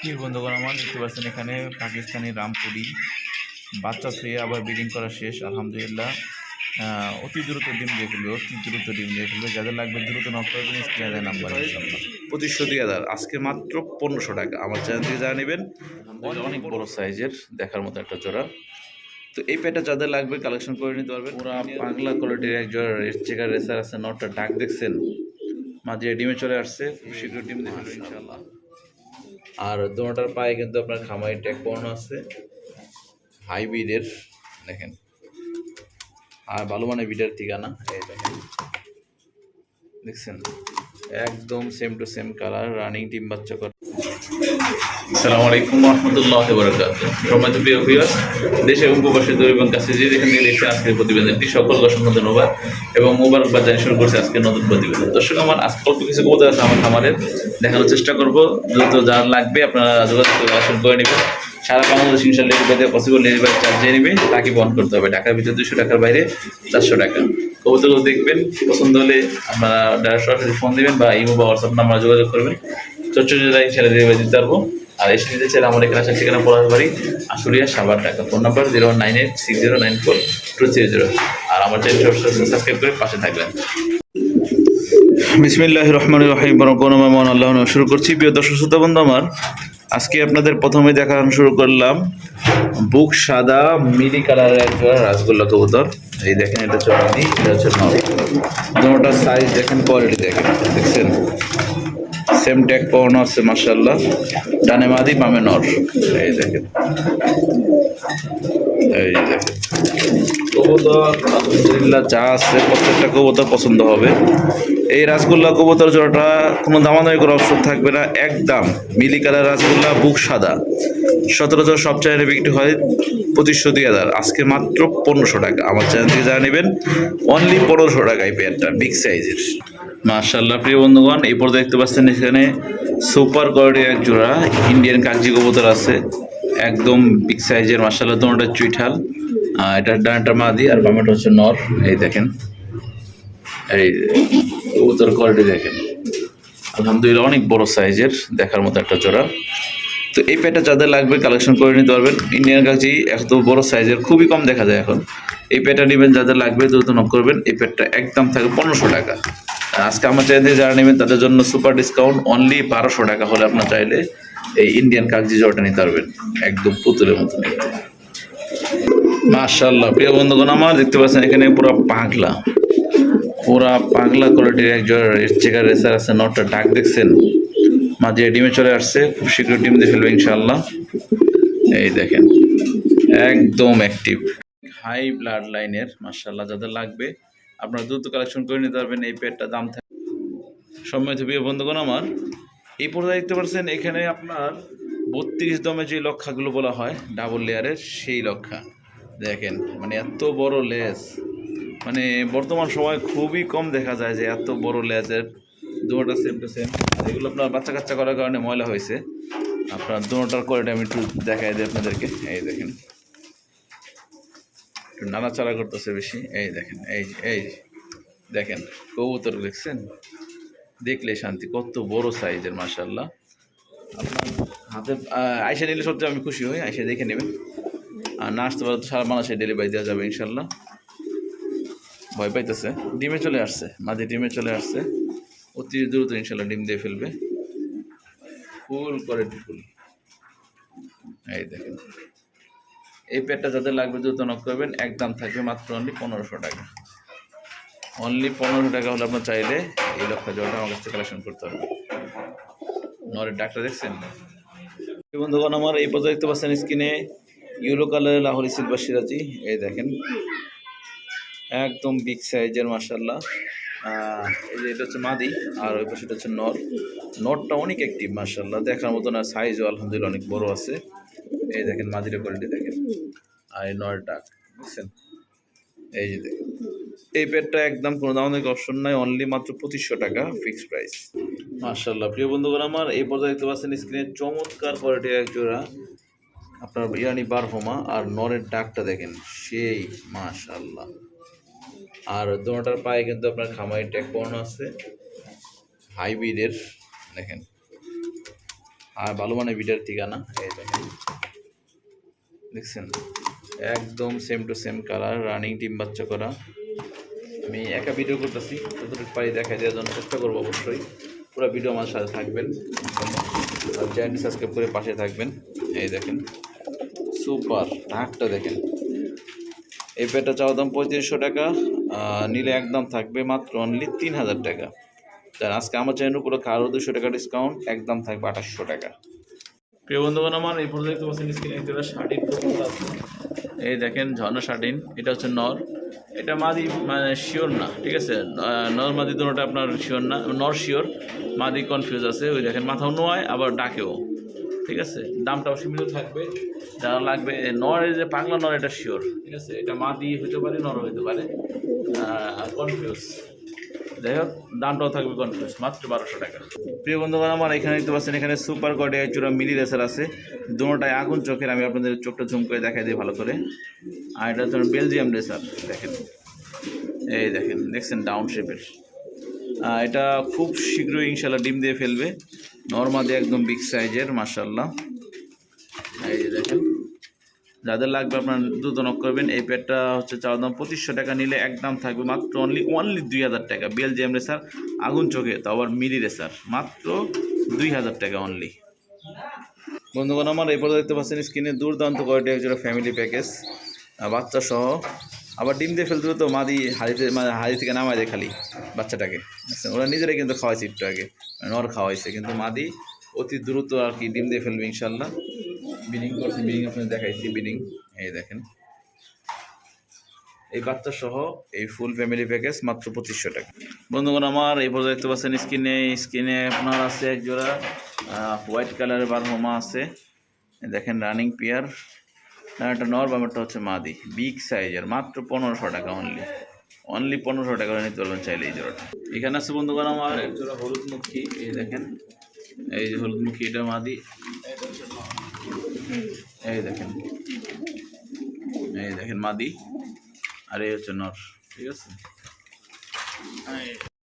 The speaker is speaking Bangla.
কি বন্ধুগণ আমার দেখতে পাচ্ছেন এখানে পাকিস্তানি রামপুরি। বাচ্চা ছুঁয়ে আবার ব্রিডিং করা শেষ আলহামদুলিল্লাহ। অতি দ্রুত ডিম দিয়ে ফেলবে অতি দ্রুত ডিম দিয়ে ফেলবে। যাদের লাগবে দ্রুত নক স্ক্রিনে নাম্বার পঁচিশশো দুই হাজার আজকে মাত্র পনেরোশো টাকা। আমার চ্যানেল থেকে যা নেবেন অনেক বড় সাইজের দেখার মতো একটা জোড়া। তো এই প্যাটা যাদের লাগবে কালেকশন করে নিতে পারবেন। ওরা বাংলা কোয়ালিটির এক জোড়া চেকার রেসার আছে নটটা ডাক দেখছেন। মাঝে ডিমে চলে আসছে খুব শীঘ্র ডিম দেবে ইনশাল্লাহ আর দোনোটার পায়ে কিন্তু আপনার খামাই ট্যাগ পড়ানো আছে। হাইব্রিডের দেখেন। আর ভালো মানে বিডের ঠিকানা, এই দেখেন। দেখছেন? একদম same to same colour running team বাচ্চা আসসালামু আলাইকুম রহমতুল্লাহ বরকাত সম্মানিত প্রিয় ভিউয়ার্স দেশে এবং প্রবাসী এবং কাছে আজকের প্রতিবেদনটি সকল ধন্যবাদ এবং মোবারকবাদ জানিয়ে শুরু করছে আজকের নতুন প্রতিবেদন। দর্শক, আমার অল্প কিছু আছে আমার খামারের দেখানোর চেষ্টা করব। দ্রুত যার লাগবে আপনারা যোগাযোগ করে নেবেন। সারা বাংলাদেশ ইনশাল্লাহ ডেলিভারিতে পসিবল ডেলিভারি চার্জ যে নেবে তাকে বহন করতে হবে। ঢাকার ভিতরে দুশো টাকার বাইরে চারশো টাকা। কবুতরগুলো দেখবেন, পছন্দ হলে আপনারা সরাসরি ফোন দেবেন বা ইমো বা হোয়াটসঅ্যাপ নাম্বার যোগাযোগ করবেন। চট্টগ্রাম ইনশাল্লাহ ডেলিভারি দিতে পারব আর এসে নিতে চাইলে আমার এখানে আসার ঠিকানা পড়ার বাড়ি, আশুলিয়া সাবার টাকা। Phone number zero nine eight six zero nine four two three zero. আর আমার চ্যানেল সাবস্ক্রাইব করে পাশে থাকবেন। বিসমিল্লাহ রহমান রহিম। বরকনমান আল্লাহ শুরু করছি। প্রিয় দর্শক, শ্রোতা, বন্ধু আমার, আজকে আপনাদের প্রথমে দেখানো শুরু করলাম বুক সাদা, মিলি কালারের এক জোড়া রাসগোল্লা কবুতর। এই দেখেন, এটা রানি এটা হচ্ছে নর দুটোটার সাইজ দেখেন কোয়ালিটি দেখেন, দেখছেন? সেম ট্যাগ পাওয়ানো আছে মার্শাল্লাহ ডানে মাদি বামে নর এই দেখেন এই দেখেন কবুতর, আলহামদুলিল্লাহ, যা আছে প্রত্যেকটা কবুতর পছন্দ হবে। এই রাসগোল্লা কবুতর জোড়াটা কোনো দামাদামি করার অপশন থাকবে না, একদম মিলি কালার রাসগোল্লা, বুক সাদা। সচরাচর সব চ্যানেলে বিক্রি হয় পঁচিশশো দুই হাজার। আজকে মাত্র পনেরোশো টাকা। আমার চ্যানেল থেকে যা নেবেন অনলি পনেরোশো টাকা এই পেয়ারটা বিগ সাইজের মার্শাল্লাহ প্রিয় বন্ধুগণ, এই পর্যন্ত দেখতে পাচ্ছেন এখানে সুপার কোয়ালিটির এক জোড়া ইন্ডিয়ান কাগজি কবুতর আছে। একদম বিগ সাইজের মার্শাল্লাহ তোমারটা চুইঠাল। এটা ডানটা মাদি আর বামেটা হচ্ছে নর। এই দেখেন। এই কবুতর কোয়ালিটি দেখেন। আলহামদুলিল্লাহ, অনেক বড় সাইজের দেখার মতো একটা জোড়া। তো এই প্যাটটা যাদের লাগবে কালেকশন করে নিতে পারবেন। ইন্ডিয়ান কাগজি এত বড় সাইজের খুবই কম দেখা যায় এখন। এই প্যাটটা নেবেন, যাদের লাগবে দ্রুত নক করবেন। এই প্যাটটা একদম থাকে পনেরোশো টাকা। আজকে আমার চাইতে যারা নেবেন তাদের জন্য সুপার ডিসকাউন্ট অনলি বারোশো টাকা হলে আপনার চাইলে এই ইন্ডিয়ান কাগজি জোড়াটা নিতে পারবেন, একদম পুতুলের মতো দেখতে মাশাল্লাহ প্রিয় বন্ধুগণ, আমার দেখতে পাচ্ছেন এখানে পুরো পাগলা। পুরা পাগলা কোয়ালিটির একজন চেকার রেসার আছে নটটা ডাক দেখছেন। মাঝে ডিমে চলে আসছে, খুব শীঘ্র ডিম দিয়ে ফেলবে ইনশাল্লাহ এই দেখেন, একদম অ্যাক্টিভ হাই ব্লাড লাইনের মার্শাল্লাহ যাদের লাগবে আপনারা দ্রুত কালেকশন করে নিতে পারবেন, এই পেটটা দাম থাকে সম্মানিত প্রিয় বন্ধুগণ আমার, এই পর্যায়ে দেখতে পাচ্ছেন, এখানে আপনার বত্রিশ দমে যে লক্ষাগুলো বলা হয় ডাবল লেয়ারের সেই লক্ষা। দেখেন মানে এত বড় লেস। মানে বর্তমান সময় খুবই কম দেখা যায় যে এত বড় লেজের দুটোটা সেম টু সেম এগুলো আপনার বাচ্চা কাচ্চা করার কারণে ময়লা হয়েছে। আপনার দুটোটার কোয়ালিটি আমি একটু দেখাই দিই আপনাদেরকে। এই দেখেন একটু নাড়াচাড়া করতেছে বেশি। এই দেখেন, এই এই দেখেন, কবুতর দেখছেন? দেখলে শান্তি, কত বড় সাইজের মাশাল্লাহ আপনার হাতে আইসা নিলে সবচেয়ে আমি খুশি হই, আইসা দেখে নেবেন। আর না আসতে পারে তো সারা মানুষে ডেলিভারি দেওয়া যাবে ইনশাল্লাহ ভয় পাইতেছে। ডিমে চলে আসছে, মাঝে ডিমে চলে আসছে। অতি দ্রুত ইনশাল্লাহ ডিম দিয়ে ফেলবে। ফুল করে ফুল। এই দেখেন। এই পেটটা যাদের লাগবে দ্রুত নক করবেন একদম থাকবে মাত্র অনলি পনেরোশো টাকা। অনলি পনেরোশো টাকা হলে আপনার চাইলে এই লক্ষ্য জলটা আমার কাছ থেকে কালেকশন করতে হবে নরের ডাক্তার দেখছেন? বন্ধুগণ, আমার এই পর্যন্ত দেখতে পাচ্ছেন স্ক্রিনে ইউরো কালারের লাহোরি সিলভার সিরাজি। এই দেখেন, একদম বিগ সাইজের মার্শাল্লাহ এই যে এটা হচ্ছে মাদি, আর ওই পাশে এটা হচ্ছে নর। নরটা অনেক অ্যাক্টিভ মার্শাল্লাহ দেখার মতো না সাইজও আলহামদুলিল্লাহ অনেক বড় আছে। এই দেখেন মাদির কোয়ালিটি দেখেন। আর এই নরটা বুঝছেন? এই যে দেখেন। এই পেটটা একদম কোনো দাম অপশন নাই অনলি মাত্র পঁচিশশো টাকা ফিক্স প্রাইস মার্শাল্লাহ প্রিয় বন্ধুগণ, আমার এই পর্যায়ে দেখতে পাচ্ছেন স্ক্রিনে চমৎকার কোয়ালিটির এক জোড়া। আপনার ইরানি বারহোমা আর নরের ডাকটা দেখেন, সেই মাশাল্লাহ আর দোনোটার পায়ে কিন্তু আপনার খামারি ট্যাগ পড়ানো আছে হাইব্রিডের দেখেন। আর ভালো মানে বিটার ঠিকানা, এই দেখেন। দেখছেন? একদম same to same colour running team বাচ্চা করা। আমি একা ভিডিও করতেছি, যতটুকু পারি দেখা দেওয়ার জন্য চেষ্টা করব অবশ্যই। পুরো ভিডিও আমার সাথে থাকবেন। আর চ্যানেলটি সাবস্ক্রাইব করে পাশে থাকবেন। এই দেখেন সুপার ঢাকটা দেখেন। এই পেটা চাওয়া দাম পঁয়ত্রিশশো টাকা নিলে একদম থাকবে মাত্র অনলি তিন হাজার টাকা। আজকে আমার চ্যানেল উপলক্ষে আরও দুশো টাকা ডিসকাউন্ট একদম থাকবে আঠাশশো টাকা। প্রিয় বন্ধুগণ আমার এই পর্যন্ত দেখতে পাচ্ছেন স্ক্রিনে একটা শার্টিন এই দেখেন ঝর্ণা শার্টিন এটা হচ্ছে নর। এটা মাদি মানে শিওর না, ঠিক আছে? নর মাদি দুটোটা আপনার শিওর না, নর শিওর, মাদি কনফিউজ আছে। ওই দেখেন, মাথাও নোয়ায়, আবার ডাকেও, ঠিক আছে? দামটাও সীমিত থাকবে। যারা লাগবে নরের যে পাগলা নর, এটা শিওর, ঠিক আছে? এটা মাদি হইতে পারে, নর হইতে পারে। কনফিউজ যাই হোক, দামটাও থাকবে কনফিউজ মাত্র বারোশো টাকা। প্রিয় বন্ধুগণ, আমার এখানে দেখতে পাচ্ছেন, এখানে সুপার কডে চূড়া মিলি রেসার আছে। দুটোটাই আগুন চোখের, আমি আপনাদের চোখটা ঝুম করে দেখাই দিই ভালো করে। আর এটা হচ্ছে বেলজিয়াম রেসার দেখেন। এই দেখেন, দেখছেন ডাউন শেপের এটা খুব শীঘ্রই ইনশাল্লাহ ডিম দিয়ে ফেলবে। নর্মাদি একদম বিগ সাইজের মার্শাল্লাহ এই দেখেন। যাদের লাগবে আপনার দ্রুত নক করবেন। এই প্যাডটা হচ্ছে চার দাম পঁচিশশো টাকা নিলে একদম থাকবে মাত্র অনলি অনলি দুই হাজার টাকা। বেলজিয়াম রেসার আগুন চোখে, তো আবার মিলি রেসার মাত্র দুই হাজার টাকা অনলি বন্ধুগণ, আমার এই পর্যন্ত দেখতে পাচ্ছেন স্ক্রিনে দুর্দান্ত কোয়ালিটি একজোড়া ফ্যামিলি প্যাকেজ বাচ্চা সহ। আবার ডিম দিয়ে ফেলতে তো মাদি হাড়িতে মানে হাড়ি থেকে নামায় দেয় খালি বাচ্চাটাকে। ওরা নিজেরাই কিন্তু খাওয়াইছে একটু আগে। মানে নর খাওয়াইছে, কিন্তু মাদি অতি দ্রুত আর কি ডিম দিয়ে ফেলবে ইনশাল্লাহ বিডিং করছে বিডিং আপনাদের দেখাইছি বিডিং এই দেখেন। এই বাচ্চা সহ এই ফুল ফ্যামিলি প্যাকেজ মাত্র পঁচিশশো টাকা। বন্ধুগণ, আমার এই পর্যন্ত দেখতে পাচ্ছেন স্ক্রিনে স্ক্রিনে আপনার আছে এক জোড়া হোয়াইট কালারের বারহমা আছে। দেখেন রানিং পেয়ার একটা নর বামেরটা হচ্ছে মাদি। বিগ সাইজের মাত্র পনেরোশো টাকা অনলি অনলি পনেরোশো টাকা নিতে পারবেন চাইলে এই জোড়াটা। এখানে আছে বন্ধুগণ আমার এক জোড়া হলুদ মুখী এই দেখেন। এই যে হলুদ মুখী এটা মাদি। এই দেখেন। এই দেখেন মাদি। আর এই হচ্ছে নর। ঠিক আছে?